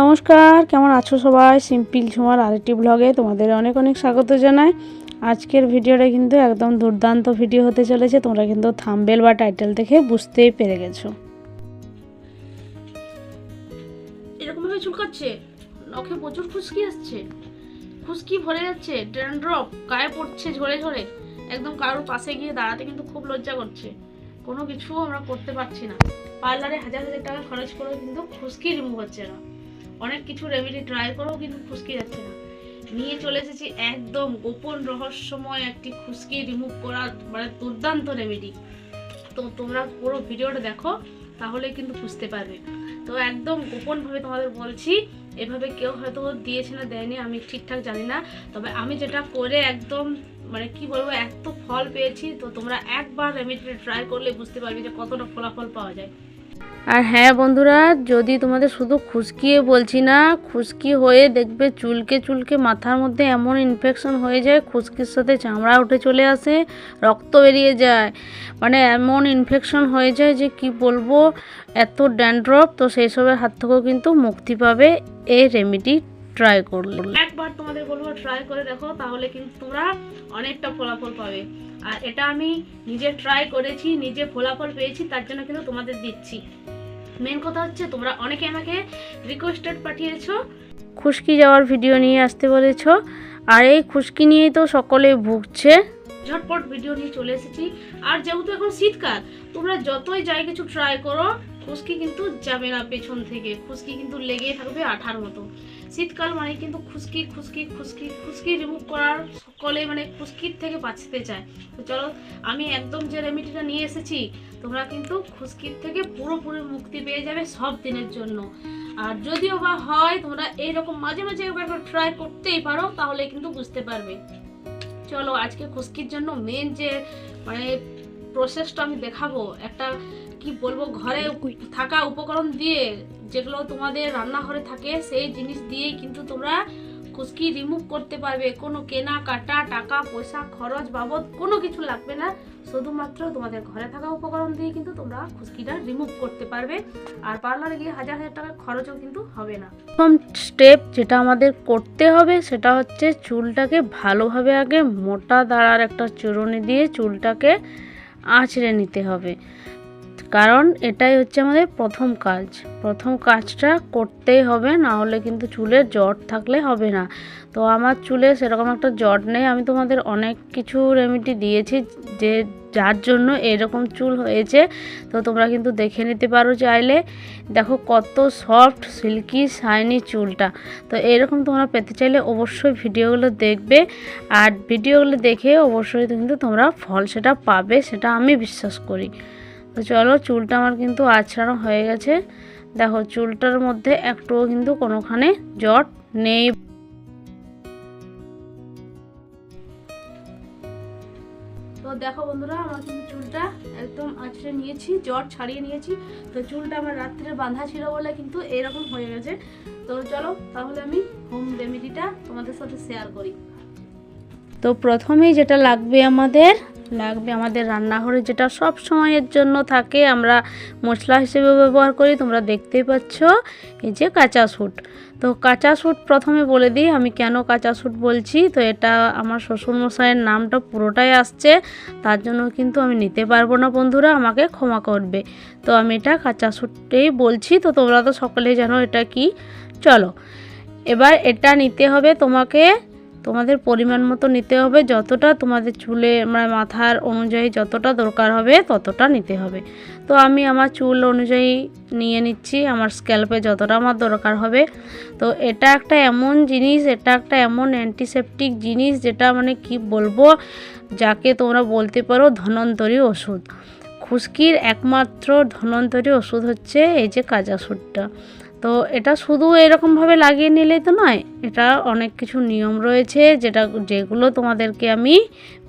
নমস্কার, কেমন আছো সবাই? সিম্পল ঝুমার আরেকটি ব্লগে তোমাদের অনেক অনেক স্বাগত জানাই। আজকের ভিডিওটা কিন্তু একদম দুর্দান্ত ভিডিও হতে চলেছে। তোমরা কিন্তু থাম্বেল বা টাইটেল দেখে বুঝতেই পেরে গেছো। এরকমভাবে চুলকাচ্ছে? নখে প্রচুর খুশকি আসছে। খুশকি ভরে যাচ্ছে ড্যান্ড্রপ গায়ে পড়ছে ঝরে ঝরে। একদম কারোর পাশে গিয়ে দাঁড়াতে কিন্তু খুব লজ্জা করছে। কোনো কিছু আমরা করতে পারছি না। পার্লারে হাজার হাজার টাকা খরচ করেও কিন্তু খুশকি রিমুভ হচ্ছে না। অনেক কিছু রেমেডি ট্রাই করেও কিন্তু খুশকি যাচ্ছে না। নিয়ে চলে এসেছি একদম গোপন রহস্যময় একটি খুশকি রিমুভ করার মানে দুর্দান্ত রেমেডি তো তোমরা পুরো ভিডিওটা দেখো, তাহলে কিন্তু বুঝতে পারবে। তো একদম গোপনভাবে তোমাদের বলছি, এভাবে কেউ হয়তো দিয়েছে না, দেয়নি, আমি ঠিকঠাক জানি না। তবে আমি যেটা করে একদম মানে কি বলব, এত ফল পেয়েছি, তো তোমরা একবার রেমেডিটা ট্রাই করলে বুঝতে পারবে যে কতটা ফলাফল পাওয়া যায়। আর হ্যাঁ বন্ধুরা, যদি তোমাদের শুধু খুশকিয়ে বলছি না, খুশকি হয়ে দেখবে চুলকে চুলকে মাথার মধ্যে এমন ইনফেকশন হয়ে যায়, খুশকির সাথে চামড়া উঠে চলে আসে, রক্ত বেরিয়ে যায়। মানে এমন ইনফেকশন হয়ে যায় যে কি বলব, এত ড্যান্ড্রপ তো সেই সবের হাত থেকেও কিন্তু মুক্তি পাবে। এই রেমেডি ট্রাই করলে। একবার তোমাদের বলব ট্রাই করে দেখো, তাহলে কিন্তু তোমরা অনেকটা ফলাফল পাবে। আর এটা আমি নিজে ট্রাই করেছি, নিজে ফলাফল পেয়েছি, তার জন্য কিন্তু তোমাদের দিচ্ছি। মেন কথা হচ্ছে তোমরা অনেকে আমাকে রিকোয়েস্টেড পাঠিয়েছ। খুশকি যাওয়ার ভিডিও নিয়ে আসতে বলেছ। আর এই খুশকি নিয়েই তো সকলে ভুগছে। ঝটপট ভিডিও নিয়ে চলে এসেছি। আর যেহেতু এখন শীতকাল তোমরা যতই যাই কিছু ট্রাই করো খুশকি কিন্তু যাবে না পেছন থেকে। খুশকি কিন্তু লেগেই থাকবে আঠার মতো। শীতকাল মানে কিন্তু খুশকি খুশকি খুশকি খুশকি রিমুভ করার সকলে মানে খুশকির থেকে বাঁচতে চায়। তো চলো, আমি একদম যে রেমিডিটা নিয়ে এসেছি, তোমরা কিন্তু খুশকির থেকে পুরোপুরি মুক্তি পেয়ে যাবে সব দিনের জন্য। আর যদিও বা হয়, তোমরা এইরকম মাঝে মাঝে একবার ট্রাই করতেই পারো, তাহলে কিন্তু বুঝতে পারবে। চলো, আজকে খুশকির জন্য মেন যে মানে প্রসেসটা আমি দেখাবো, একটা কি বলব, ঘরে থাকা উপকরণ দিয়ে যেগুলো তোমাদের রান্নাঘরে থাকে, সেই জিনিস দিয়েই কিন্তু তোমরা খুশকি রিমুভ করতে পারবে। কোনো কেনা কাটা টাকা, পয়সা, খরচ বাবদ কোনো কিছু লাগবে না। শুধুমাত্র তোমাদের ঘরে থাকা উপকরণ দিয়ে কিন্তু তোমরা খুশকিটা রিমুভ করতে পারবে। আর পার্লারে গিয়ে হাজার হাজার টাকা খরচও কিন্তু হবে না। প্রথম স্টেপ যেটা আমাদের করতে হবে, সেটা হচ্ছে চুলটাকে ভালোভাবে আগে মোটা দাঁড়ার একটা চূড়নি দিয়ে চুলটাকে আঁচড়ে নিতে হবে। কারণ এটাই হচ্ছে আমাদের প্রথম কাজ। প্রথম কাজটা করতেই হবে, না হলে কিন্তু চুলের জট থাকলে হবে না। তো আমার চুলে সেরকম একটা জট নেই। আমি তোমাদের অনেক কিছু রেমেডি দিয়েছি যে যার জন্য এরকম চুল হয়েছে। তো তোমরা কিন্তু দেখে নিতে পারো চাইলে। দেখো কত সফট সিল্কি শাইনি চুলটা। তো এরকম তোমরা পেতে চাইলে অবশ্যই ভিডিওগুলো দেখবে। আর ভিডিওগুলো দেখে অবশ্যই কিন্তু তোমরা ফল সেটা পাবে, সেটা আমি বিশ্বাস করি। তো চলো চুলটা আমার কিন্তু আছড়ানো হয়ে গেছে। দেখো, চুলটার মধ্যে একটুও কিন্তু কোনোখানে জট নেই। তো দেখো বন্ধুরা, আমার কিন্তু চুলটা একদম আঁচড়ে নিয়েছি, জট ছাড়িয়ে নিয়েছি। তো চুলটা আমার রাত্রে বাঁধা ছিল বলে কিন্তু এরকম হয়ে গেছে। তো চলো, তাহলে আমি হোম রেমেডিটা তোমাদের সাথে শেয়ার করি। তো প্রথমেই যেটা লাগবে আমাদের লাগবে। আমাদের রান্নাঘরে যেটা সব সময়ের জন্য থাকে, আমরা মশলা হিসেবে ব্যবহার করি, তোমরা দেখতেই পাচ্ছ এই যে কাঁচা স্যুট তো কাঁচা স্যুট প্রথমে বলে দিই, আমি কেন কাঁচা স্যুট বলছি? তো এটা আমার শ্বশুরমশাইয়ের নামটা পুরোটাই আসছে, তার জন্য কিন্তু আমি নিতে পারব না বন্ধুরা, আমাকে ক্ষমা করবে। তো আমি এটা কাঁচা স্যুটেই বলছি, তো তোমরা তো সকলেই জানো এটা কি। চলো, এবার এটা নিতে হবে তোমাকে তোমাদের পরিমাণ মতো নিতে হবে, যতটা তোমাদের চুলে মানে মাথার অনুযায়ী যতটা দরকার হবে ততটা নিতে হবে। তো আমি আমার চুল অনুযায়ী নিয়ে নিচ্ছি, আমার স্ক্যাল্পে যতটা আমার দরকার হবে। তো এটা একটা এমন জিনিস, এটা একটা এমন অ্যান্টিসেপটিক জিনিস যেটা মানে কি বলব, যাকে তোমরা বলতে পারো ধনন্তরী ওষুধ। খুশকির একমাত্র ধনন্তরী ওষুধ হচ্ছে এই যে কাজা সুটটা তো এটা শুধু এরকমভাবে লাগিয়ে নিলেই তো নয়, এটা অনেক কিছু নিয়ম রয়েছে যেটা, যেগুলো তোমাদেরকে আমি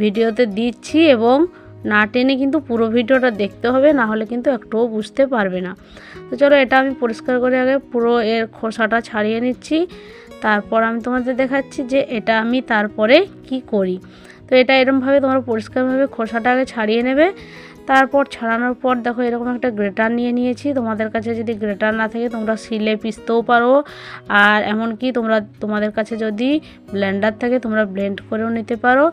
ভিডিওতে দিচ্ছি এবং না টেনে কিন্তু পুরো ভিডিওটা দেখতে হবে, না হলে কিন্তু একটুও বুঝতে পারবে না। তো চলো এটা আমি পরিষ্কার করে আগে পুরো এর খোসাটা ছাড়িয়ে নিচ্ছি, তারপর আমি তোমাদের দেখাচ্ছি যে এটা আমি তারপরে কি করি। তো এটা এরমভাবে তোমরা পরিষ্কারভাবে খোসাটা আগে ছাড়িয়ে নেবে তারপর ছাড়ানোর পর দেখো এরকম একটা গ্রেটার নিয়ে নিয়েছি। তোমাদের কাছে যদি গ্রেটার না থাকে, তোমরা শিলে পিসতেও পারো। আর এমনকি তোমরা, তোমাদের কাছে যদি ব্লেন্ডার থাকে, তোমরা ব্লেন্ড করেও নিতে পারো।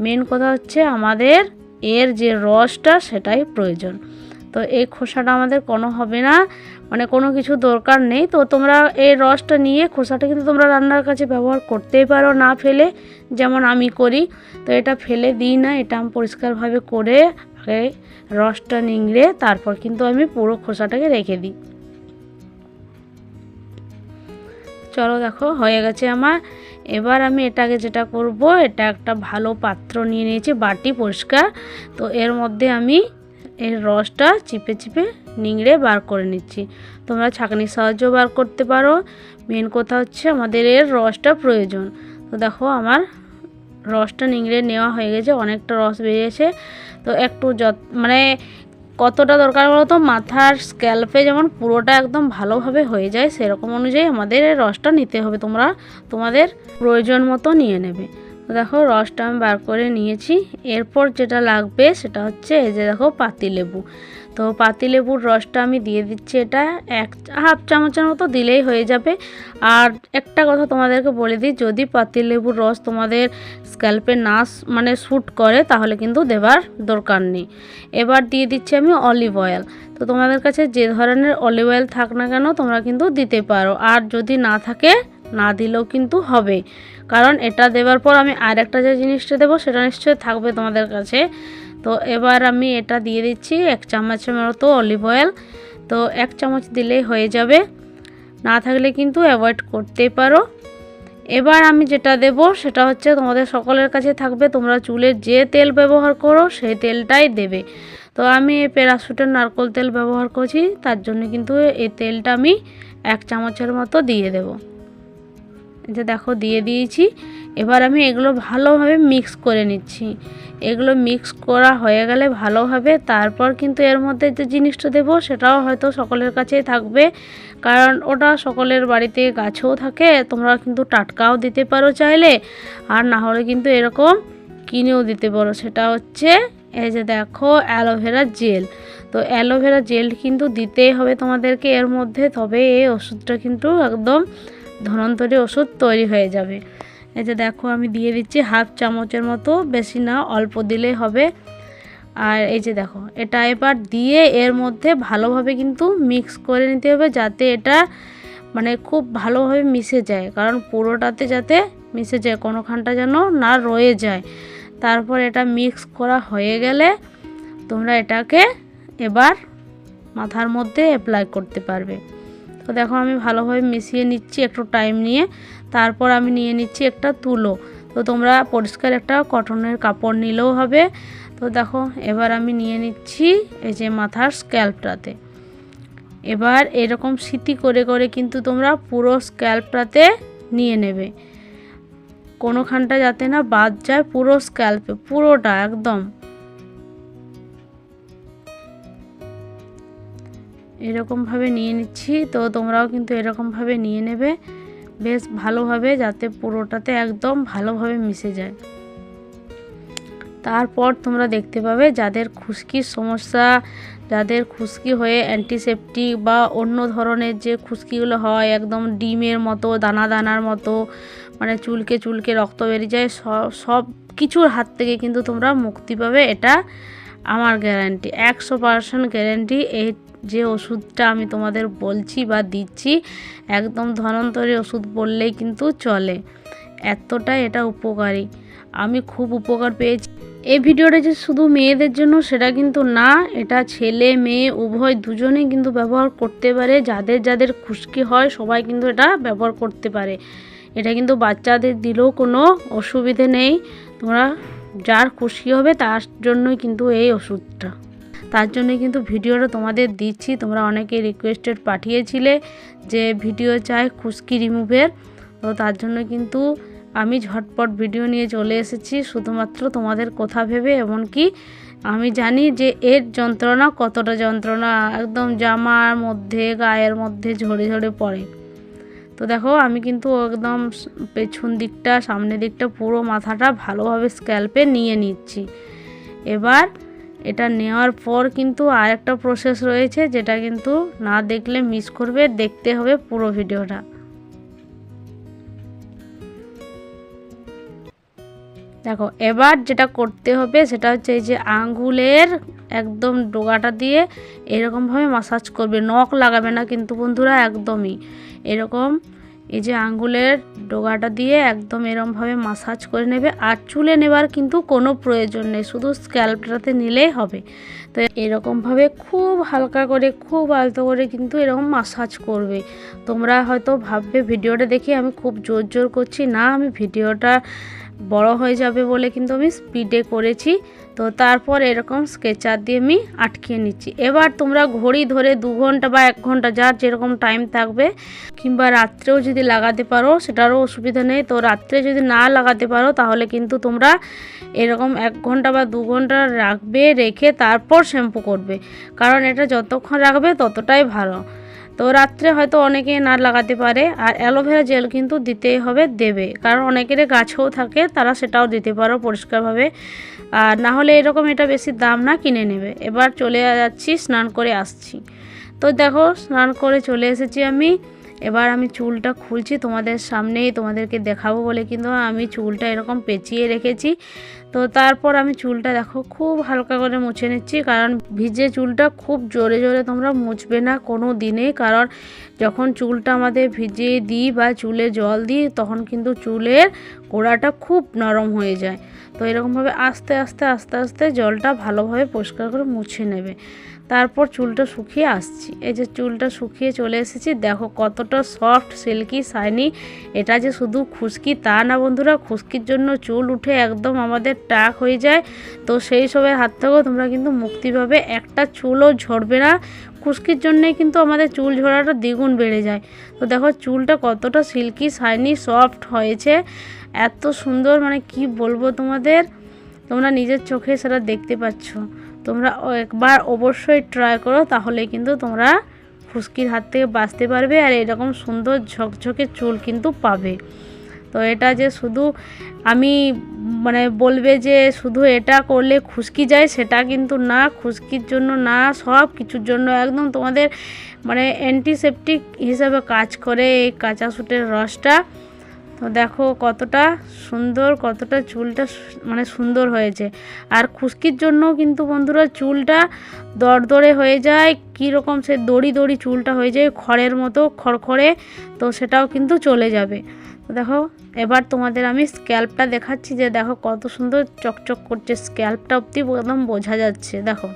মেন কথা হচ্ছে আমাদের এর যে রসটা, সেটাই প্রয়োজন। তো এই খোসাটা আমাদের কোনো হবে না মানে কোনো কিছু দরকার নেই। তো তোমরা এই রসটা নিয়ে খোসাটা কিন্তু তোমরা রান্নার কাছে ব্যবহার করতেই পারো, না ফেলে। যেমন আমি করি। তো এটা ফেলে দিই না, এটা আমি পরিষ্কারভাবে করে রসটা নিংড়ে তারপর কিন্তু আমি পুরো খোসাটাকে রেখে দিই। চলো দেখো, হয়ে গেছে আমার। এবার আমি এটাকে যেটা করব, এটা একটা ভালো পাত্র নিয়ে নিয়েছি, বাটি পরিষ্কার। তো এর মধ্যে আমি এর রসটা চিপে চিপে নিংড়ে বার করে নিচ্ছি। তোমরা ছাঁকনির সাহায্য বার করতে পারো। মেন কথা হচ্ছে আমাদের এর রসটা প্রয়োজন। তো দেখো, আমার রসটা নিংড়ে নেওয়া হয়ে গেছে, অনেকটা রস বেরিয়েছে। তো একটু যত মানে কতটা দরকার বলো তো, মাথার স্ক্যাল্পে যেমন পুরোটা একদম ভালোভাবে হয়ে যায়, সেরকম অনুযায়ী আমাদের রসটা নিতে হবে। তোমরা তোমাদের প্রয়োজন মতো নিয়ে নেবে। দেখো, রসটা আমি বার করে নিয়েছি। এরপর যেটা লাগবে সেটা হচ্ছে এই যে দেখো পাতিলেবু। তো পাতিলেবুর রসটা আমি দিয়ে দিচ্ছি এটা এক হাফ চামচের মতো দিলেই হয়ে যাবে। আর একটা কথা তোমাদেরকে বলে দিই, যদি পাতিলেবুর রস তোমাদের স্ক্যাল্পে না মানে শ্যুট করে, তাহলে কিন্তু দেবার দরকার নেই। এবার দিয়ে দিচ্ছি আমি অলিভ অয়েল। তো তোমাদের কাছে যে ধরনের অলিভ অয়েল থাক না কেন, তোমরা কিন্তু দিতে পারো। আর যদি না থাকে, না দিলেও কিন্তু হবে। কারণ এটা দেওয়ার পর আমি আর একটা যে জিনিসটা দেবো, সেটা নিশ্চয়ই থাকবে তোমাদের কাছে। তো এবার আমি এটা দিয়ে দিচ্ছি এক চামচের মতো অলিভ অয়েল। তো এক চামচ দিলেই হয়ে যাবে। না থাকলে কিন্তু অ্যাভয়েড করতেই পারো। এবার আমি যেটা দেব সেটা হচ্ছে তোমাদের সকলের কাছে থাকবে, তোমরা চুলের যে তেল ব্যবহার করো সেই তেলটাই দেবে। তো আমি এই প্যারাশুটের নারকোল তেল ব্যবহার করছি, তার জন্য কিন্তু এই তেলটা আমি এক চামচের মতো দিয়ে দেবো। যে দেখো, দিয়ে দিয়েছি। এবার আমি এগুলো ভালোভাবে মিক্স করে নিচ্ছি। এগুলো মিক্স করা হয়ে গেলে ভালোভাবে তারপর কিন্তু এর মধ্যে যে জিনিসটা দেবো, সেটাও হয়তো সকলের কাছেই থাকবে। কারণ ওটা সকলের বাড়িতে গাছও থাকে, তোমরা কিন্তু টাটকাও দিতে পারো চাইলে। আর না হলে কিন্তু এরকম কিনেও দিতে পারো। সেটা হচ্ছে, এই যে দেখো অ্যালোভেরা জেল তো অ্যালোভেরা জেল কিন্তু দিতেই হবে তোমাদেরকে এর মধ্যে। তবে এই ওষুধটা কিন্তু একদম ধনন্তরী ওষুধ তৈরি হয়ে যাবে। এই যে দেখো, আমি দিয়ে দিচ্ছি হাফ চামচের মতো, বেশি না, অল্প দিলেই হবে। আর এই যে দেখো, এটা এবার দিয়ে এর মধ্যে ভালোভাবে কিন্তু মিক্স করে নিতে হবে যাতে এটা মানে খুব ভালোভাবে মিশে যায়। কারণ পুরোটাতে যাতে মিশে যায়, কোনোখানটা যেন না রয়ে যায়। তারপর এটা মিক্স করা হয়ে গেলে তোমরা এটাকে এবার মাথার মধ্যে অ্যাপ্লাই করতে পারবে। তো দেখো আমি ভালোভাবে মিশিয়ে নিচ্ছি একটু টাইম নিয়ে। তারপর আমি নিয়ে নিচ্ছি একটা তুলো। তো তোমরা পরিষ্কার একটা কটনের কাপড় নিলেও হবে। তো দেখো, এবার আমি নিয়ে নিচ্ছি এই যে মাথার স্ক্যাল্পটাতে এবার এরকম স্মৃতি করে করে কিন্তু তোমরা পুরো স্ক্যাল্পটাতে নিয়ে নেবে। কোনোখানটা যাতে না বাদ যায় পুরো স্ক্যাল্পে পুরোটা একদম। এরকমভাবে নিয়ে নিচ্ছি। তো তোমরাও কিন্তু এরকমভাবে নিয়ে নেবে। বেশ ভালোভাবে যাতে পুরোটাতে একদম ভালোভাবে মিশে যায়। তারপর তোমরা দেখতে পাবে যাদের খুশকির সমস্যা, যাদের খুশকি হয়ে অ্যান্টিসেপটিক বা অন্য ধরনের যে খুশকিগুলো হয়, একদম ডিমের মতো, দানা দানার মতো মানে চুলকে চুলকে রক্ত বেরিয়ে যায় সব কিছুর হাত থেকে কিন্তু তোমরা মুক্তি পাবে। এটা আমার গ্যারান্টি একশো পার্সেন্ট গ্যারান্টি এই যে ওষুধটা আমি তোমাদের বলছি বা দিচ্ছি, একদম ধনন্তরী ওষুধ বললেই কিন্তু চলে। এতটা এটা উপকারী। আমি খুব উপকার পেয়েছি। এই ভিডিওটা যে শুধু মেয়েদের জন্য সেটা কিন্তু না, এটা ছেলে, মেয়ে, উভয় দুজনেই কিন্তু ব্যবহার করতে পারে। যাদের যাদের খুশকি হয় সবাই কিন্তু এটা ব্যবহার করতে পারে। এটা কিন্তু বাচ্চাদের দিলেও কোনো অসুবিধে নেই। তোমরা যার খুশকি হবে তার জন্যই কিন্তু এই ওষুধটা। তার জন্যই কিন্তু ভিডিওটা তোমাদের দিচ্ছি। তোমরা অনেকে রিকোয়েস্টেড পাঠিয়েছিলে যে ভিডিও চাই খুশকি রিমুভের তো তার জন্য কিন্তু আমি ঝটপট ভিডিও নিয়ে চলে এসেছি। শুধুমাত্র তোমাদের কথা ভেবে, এমনকি আমি জানি যে এর যন্ত্রণা কতটা যন্ত্রণা, একদম জামার মধ্যে, গায়ের মধ্যে ঝরে ঝরে পড়ে। তো দেখো, আমি কিন্তু একদম পেছন দিকটা, সামনের দিকটা পুরো মাথাটা ভালোভাবে স্ক্যাল্পে নিয়ে নিচ্ছি। এবার এটা নেওয়ার পর কিন্তু আর একটা প্রসেস রয়েছে, যেটা কিন্তু না দেখলে মিস করবে, দেখতে হবে পুরো ভিডিওটা দেখো, এবার যেটা করতে হবে, সেটা হচ্ছে এই যে আঙ্গুলের একদম ডোগাটা দিয়ে এরকমভাবে মাসাজ করবে, নখ লাগাবে না কিন্তু বন্ধুরা, একদমই। এরকম এই যে আঙ্গুলের ডোগাটা দিয়ে একদম এরমভাবে মাসাজ করে নেবে আর চুলে নেবার কিন্তু কোনো প্রয়োজন নেই, শুধু স্ক্যাল্পটাতে নিলেই হবে। তো এরকমভাবে খুব হালকা করে, খুব আলতো করে কিন্তু এরকম মাসাজ করবে। তোমরা হয়তো ভাববে, ভিডিওটা দেখে আমি খুব জোর জোর করছি। না, আমি ভিডিওটা বড় হয়ে যাবে বলে কিন্তু আমি স্পিডে করেছি। তো তারপর এরকম স্কেচার দিয়ে আমি আটকিয়ে নিচ্ছি। এবার তোমরা ঘড়ি ধরে দু ঘণ্টা বা এক ঘণ্টা যার যেরকম টাইম থাকবে, কিংবা রাত্রেও যদি লাগাতে পারো, সেটারও অসুবিধা নেই। তো রাত্রে যদি না লাগাতে পারো, তাহলে কিন্তু তোমরা এরকম এক ঘণ্টা বা দু ঘণ্টা রাখবে, রেখে তারপর শ্যাম্পু করবে। কারণ এটা যতক্ষণ রাখবে, ততটাই ভালো। তো রাত্রে হয়তো অনেকে না লাগাতে পারে, আর অ্যালোভেরা জেল কিন্তু দিতেই হবে, দেবে। কারণ অনেকের গাছও থাকে, তারা সেটাও দিতে পারো পরিষ্কারভাবে। আর না হলে এরকম এটা বেশি দাম না কিনে নেবে। এবার চলে যাচ্ছি, স্নান করে আসছি। তো দেখো, স্নান করে চলে এসেছি আমি। এবার আমি চুলটা খুলছি, তোমাদের সামনেই তোমাদেরকে দেখাবো বলে কিন্তু আমি চুলটা এরকম পেঁচিয়ে রেখেছি। তো তারপর আমি চুলটা দেখো, খুব হালকা করে মুছে নিচ্ছি, কারণ ভিজে চুলটা খুব জোরে জোরে তোমরা মুছবে না কোনো দিনে। কারণ যখন চুলটা আমাদের ভিজিয়ে দিই বা চুলে জল দিই, তখন কিন্তু চুলের গোড়াটা খুব নরম হয়ে যায়। তো এরকমভাবে আস্তে আস্তে আস্তে আস্তে জলটা ভালোভাবে পরিষ্কার করে মুছে নেবে। তারপর চুলটা শুকিয়ে আসছি। এই যে চুলটা শুকিয়ে চলে এসেছি, দেখো কতটা সফট সিল্কি শাইনি এটা যে শুধু খুশকি তা না বন্ধুরা, খুশকির জন্য চুল উঠে একদম আমাদের টাক হয়ে যায়। তো সেই সবের হাত থেকেও তোমরা কিন্তু মুক্তি পাবে। একটা চুলও ঝরবে না। খুশকির জন্যে কিন্তু আমাদের চুল ঝরাটা দ্বিগুণ বেড়ে যায়। তো দেখো চুলটা কতটা সিল্কি শাইনি সফট হয়েছে। এত সুন্দর মানে কি বলব তোমাদের? তোমরা নিজের চোখে সেটা দেখতে পাচ্ছ। তোমরা একবার অবশ্যই ট্রাই করো তাহলে কিন্তু তোমরা খুশকির হাত থেকে বাঁচতে পারবে আর এরকম সুন্দর ঝকঝকে চুল কিন্তু পাবে। তো এটা যে শুধু আমি মানে বলবে যে শুধু এটা করলে খুশকি যায়, সেটা কিন্তু না। খুশকির জন্য না, সব কিছুর জন্য একদম তোমাদের মানে অ্যান্টিসেপটিক হিসাবে কাজ করে এই কাঁচা সুটের রসটা। তো দেখো কতটা সুন্দর, কতটা চুলটা মানে সুন্দর হয়েছে। আর খুশকির জন্য কিন্তু বন্ধুরা চুলটা দরদরে হয়ে যায়, কীরকম সে দড়ি দড়ি চুলটা হয়ে যায়, খড়ের মতো খড়খড়ে, তো সেটাও কিন্তু চলে যাবে। তো দেখো, এবার তোমাদের আমি স্ক্যাল্পটা দেখাচ্ছি যে দেখো কত সুন্দর চকচক করছে, স্ক্যাল্পটা অবধি একদম বোঝা যাচ্ছে, দেখো।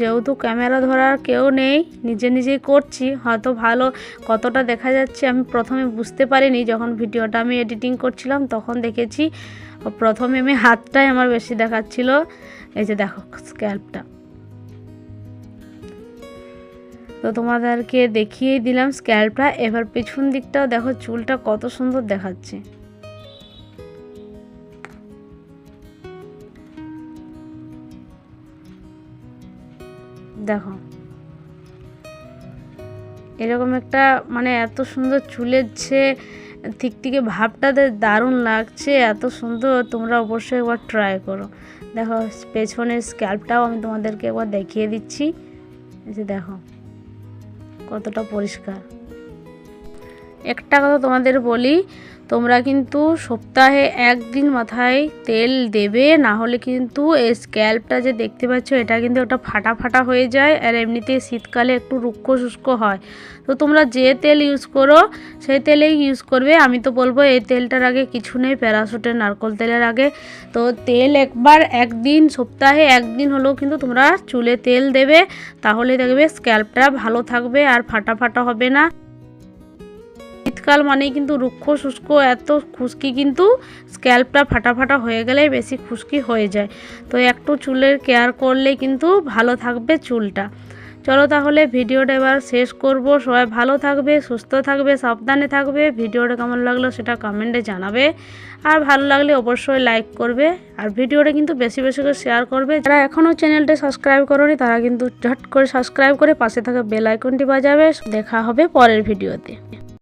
যেহেতু ক্যামেরা ধরার কেউ নেই, নিজে নিজেই করছি, হয়তো ভালো কতটা দেখা যাচ্ছে আমি প্রথমে বুঝতে পারিনি। যখন ভিডিওটা আমি এডিটিং করছিলাম, তখন দেখেছি প্রথমে আমি হাতটাই আমার বেশি দেখাচ্ছিল। এই যে দেখো স্ক্যাল্পটা। তো তোমাদেরকে দেখিয়েই দিলাম স্ক্যাল্পটা। এবার পেছন দিকটাও দেখো, চুলটা কত সুন্দর দেখাচ্ছে। দেখো। এরকম একটা মানে এত সুন্দর চুলের যে থিকথিকে ভাবটা যে দারুণ লাগছে, এত সুন্দর, তোমরা অবশ্যই একবার ট্রাই করো। দেখো, পেছনের স্ক্যাল্পটাও আমি তোমাদেরকে একবার দেখিয়ে দিচ্ছি। যে দেখো, কতটা পরিষ্কার। একটা কথা তোমাদের বলি তোমরা কিন্তু সপ্তাহে একদিন মাথায় তেল দেবে, না হলে কিন্তু এই স্ক্যাল্পটা যে দেখতে পাচ্ছ এটা কিন্তু ওটা ফাটা ফাটা হয়ে যায় আর এমনিতে শীতকালে একটু রুক্ষ শুষ্ক হয়। তো তোমরা যে তেল ইউজ করো, সেই তেলেই ইউজ করবে। আমি তো বলব এই তেলটার আগে কিছু নেই প্যারাশুটের নারকল তেলের আগে। তো তেল একবার একদিন, সপ্তাহে একদিন হলেও কিন্তু তোমরা চুলে তেল দেবে, তাহলে দেখবে স্ক্যাল্পটা ভালো থাকবে আর ফাটা ফাটা হবে না। শীতকাল মানেই কিন্তু রুক্ষ শুষ্ক, এত খুশকি কিন্তু স্ক্যাল্পটা ফাটা ফাটা হয়ে গেলে বেশি খুশকি হয়ে যায়। তো একটু চুলের কেয়ার করলে কিন্তু ভালো থাকবে চুলটা। চলো তাহলে ভিডিওটা এবার শেষ করব। সবাই ভালো থাকবে, সুস্থ থাকবে, সাবধানে থাকবে। ভিডিওটা কেমন লাগল সেটা কমেন্টে জানাবে। আর ভালো লাগলে অবশ্যই লাইক করবে। আর ভিডিওটা কিন্তু বেশি বেশি করে শেয়ার করবে। যারা এখনও চ্যানেলটা সাবস্ক্রাইব করোনি, তারা কিন্তু ঝট করে সাবস্ক্রাইব করে পাশে থাকা বেল আইকনটি বাজাবে। দেখা হবে পরের ভিডিওতে।